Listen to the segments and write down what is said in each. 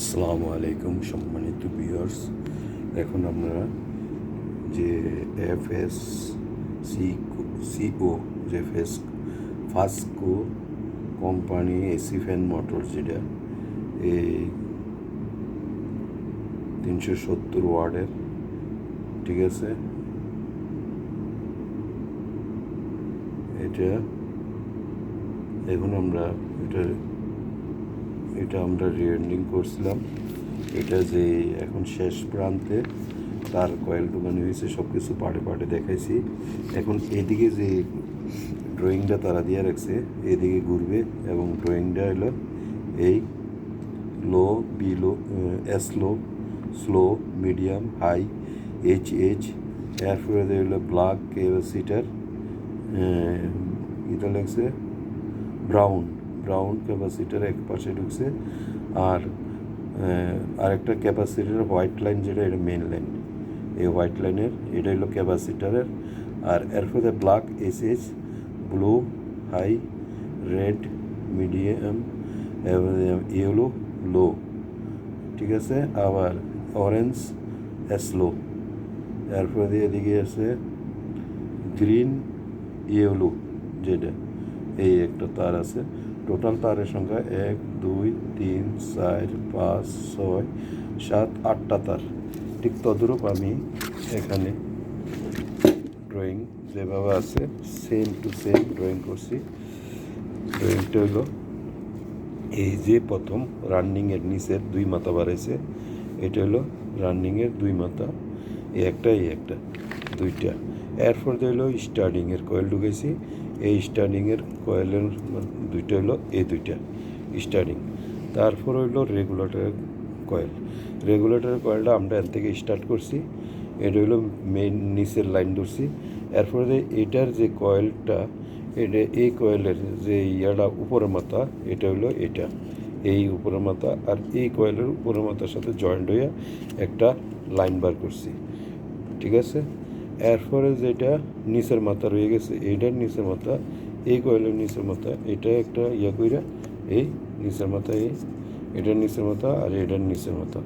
আসসালামু আলাইকুম সম্মানিত ভিউয়ার্স এখন আমরা যে এফ এস সি সিও যে face Fasco company AC fan motor যেটা, এই তিনশো সত্তর ওয়ার্ডের ঠিক আছে? এটা, এখন আমরা এটা এটা আমরা রিয়েন্ডিং করছিলাম। এটা যে এখন শেষ প্রান্তে, তার কয়েল ঢুকানো হয়েছে সব কিছু পাটে পাটে দেখাইছি। এখন এদিকে যে ড্রয়িংটা তারা দিয়ে রাখছে, এদিকে ঘুরবে এবং ড্রয়িংটা হলো এই low B low S low slow medium high H H এরপরে হলো ব্ল্যাক ক্যাপাসিটার এটা লাগছে ব্রাউন ব্রাউন ক্যাপাসিটার এক পাশে ঢুকছে আর আরেকটা ক্যাপাসিটার হোয়াইট লাইন যেটা এটা মেন লাইন এই হোয়াইট লাইনের এটা হলো ক্যাপাসিটারের আর এরপরে black S S blue high red medium yellow low ঠিক আছে? আবার অরেঞ্জ স্লো এরপরে দিয়ে এদিকে আছে গ্রিন ইয়েলো যেটা। এই একটা তার আছে। টোটাল তারের সংখ্যা এক, দুই, তিন, চার, পাঁচ, ছয়, সাত, আটটা তার। ঠিক তদরূপ আমি এখানে ড্রয়িং যেভাবে আছে সেম টু সেম ড্রয়িং করছি। ড্রয়িংটা হলো এই যে প্রথম রানিংয়ের নিচের দুই মাথা বাড়াইছে, এটা হলো রানিংয়ের দুই মাথা, এই একটা এই একটা, দুইটা। এরপর হলো স্টার্টিংয়ের কয়েল ঢুকেছি এই স্টার্নিংয়ের কয়েলের দুইটা হলো এই দুইটা স্টার্নিং। তারপর হইল রেগুলেটরের কয়েল। রেগুলেটরের কয়েলটা আমরা এর থেকে স্টার্ট করছি, এটা হলো মেইন নিচের লাইন ধরছি। এরপরে এটার যে কয়েলটা, এটা এই কয়েলের যে ইয়াটা উপরের মাথা, এটা হলো এটা। এই উপরের মাথা আর এই কয়েলের উপরের মাথার সাথে জয়েন্ট হয়ে একটা লাইন বার করছি। ঠিক আছে? এরপরে যেটা নিচের মাথা রয়ে গেছে এইটার নিচের মাথা, এই কয়েলের নিচের মাথা, এটা একটা ইয়া কইরা, এই নিচের মাথা, এই এটার নিচের মাথা আর এটার নিচের মাথা।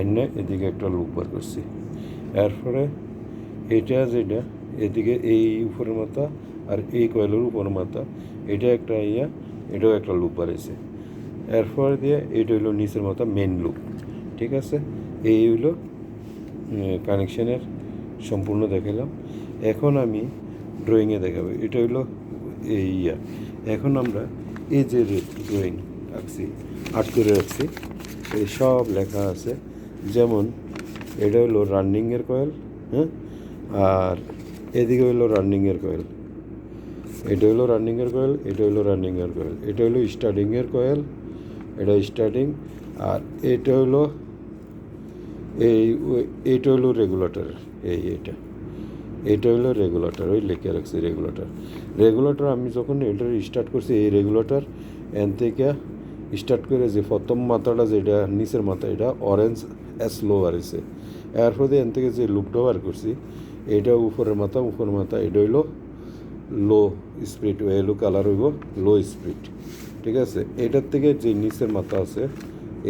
এনে এদিকে একটা লুপ বার করছি। এরপরে এটা যেটা, এদিকে এই উপরের মাথা আর এই কয়েলের উপরের মাথা, এটা একটা ইয়া, এটাও একটা লুপ বাড়াইছে এরপর দিয়ে এটা হইল নিচের মাথা মেন লুপ ঠিক আছে? এই হইল কানেকশনের সম্পূর্ণ দেখালাম। এখন আমি ড্রয়িংয়ে দেখাবো। এটা হইল এই ইয়া। এখন আমরা এই যে ড্রয়িং আঁকছি আর্ট করে রাখছি, এই সব লেখা আছে। যেমন এটা হলো রানিংয়ের কয়েল হ্যাঁ? আর এদিকে হলো রানিংয়ের কয়েল এটা হলো রানিংয়ের কয়েল এটা হলো রানিংয়ের কয়েল এটা হলো স্টার্টিংয়ের কয়েল এটা স্টার্টিং আর এটা হলো এই এইটা হলো রেগুলেটর এই এইটা। এটা হলো রেগুলেটর ওই লেখে রাখছি রেগুলেটর রেগুলেটর আমি যখন এটা স্টার্ট করছি, এই রেগুলেটর এন থেকে স্টার্ট করে যে প্রথম মাথাটা যেটা, নিচের মাথা, এটা অরেঞ্জ অ্যাস স্লো বাড়িছে এরপরে এন থেকে যে লুপটা বার করছি, এটা উপরের মাথা উপরের মাথা, এটা হইল লো স্পিড এলো কালার হইব লো স্পিড ঠিক আছে? এটার থেকে যে নিচের মাথা আছে,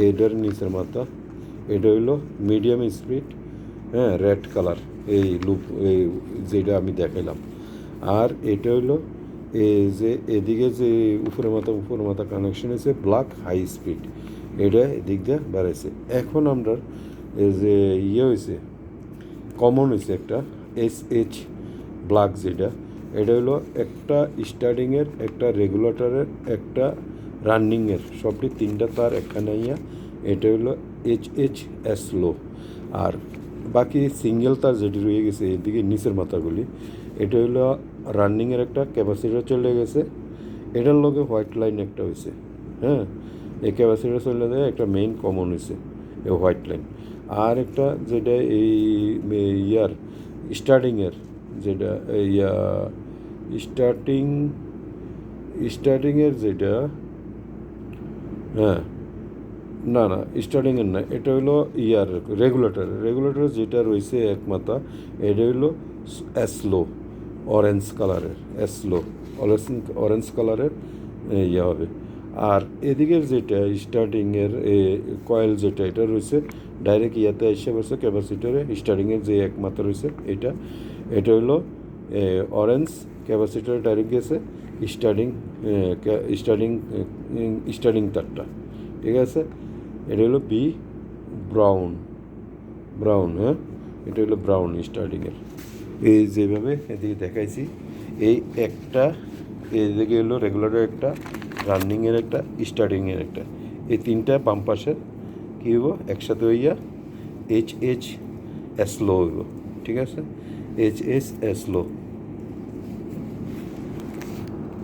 এটার নিচের মাথা এটা হইল মিডিয়াম স্পিড হ্যাঁ রেড কালার এই লুপ এই যেটা আমি দেখাইলাম। আর এটা হইল এই যে এদিকে যে উপরে মাথা উপরে মাথা কানেকশন হয়েছে ব্ল্যাক হাই স্পিড এটা এদিক দিয়ে বাড়াইছে। এখন আমরা যে ইয়ে হয়েছে কমন হয়েছে একটা এস এইচ ব্ল্যাক যেটা, এটা হলো একটা স্টার্টিংয়ের একটা রেগুলেটরের একটা রানিংয়ের সবটি তিনটা তার একখানে ইয়া এটা হলো এইচ এইচ এস লো আর বাকি সিঙ্গেল তার যেটি রয়ে গেছে, এদিকে নিচের মাথাগুলি, এটা হলো রানিংয়ের একটা ক্যাপাসিটার চলে গেছে। এটার লগে হোয়াইট লাইন একটা হয়েছে হ্যাঁ? এই ক্যাপাসিটার চলে যায় একটা মেইন কমন হয়েছে, এই হোয়াইট লাইন আর একটা যেটা এই ইয়ার স্টার্টিংয়ের যেটা ইয়া স্টার্টিং স্টার্টিংয়ের যেটা হ্যাঁ? না না স্টার্টিংয়ের না, এটা হলো ইয়ার রেগুলেটর রেগুলেটর যেটা রয়েছে এক মাথা, এটা হলো স্লো অরেঞ্জ কালারের স্লো অরেঞ্জ অরেঞ্জ কালারের ইয়ে হবে। আর এদিকের যেটা স্টার্টিংয়ের কয়েল যেটা, এটা রয়েছে ডাইরেক্ট ইয়াতে এসে বসে ক্যাপাসিটারে স্টার্টিংয়ের যে একমাত্র রয়েছে, এটা এটা হলো অরেঞ্জ ক্যাপাসিটরে ডাইরেক্ট গেছে স্টার্টিং স্টার্টিং স্টার্টিং তারটা। ঠিক আছে? এটা হলো বি ব্রাউন ব্রাউন হ্যাঁ? এটা হলো ব্রাউন স্টার্টিংয়ের এই যেভাবে এদিকে দেখাইছি, এই একটা, এদিকে হলো রেগুলারের একটা রানিংয়ের একটা স্টার্টিংয়ের একটা। এই তিনটা বাম পাশের কী হইব? একসাথে হইয়া এইচ এইচ এসলো হইব। ঠিক আছে? H H এসলো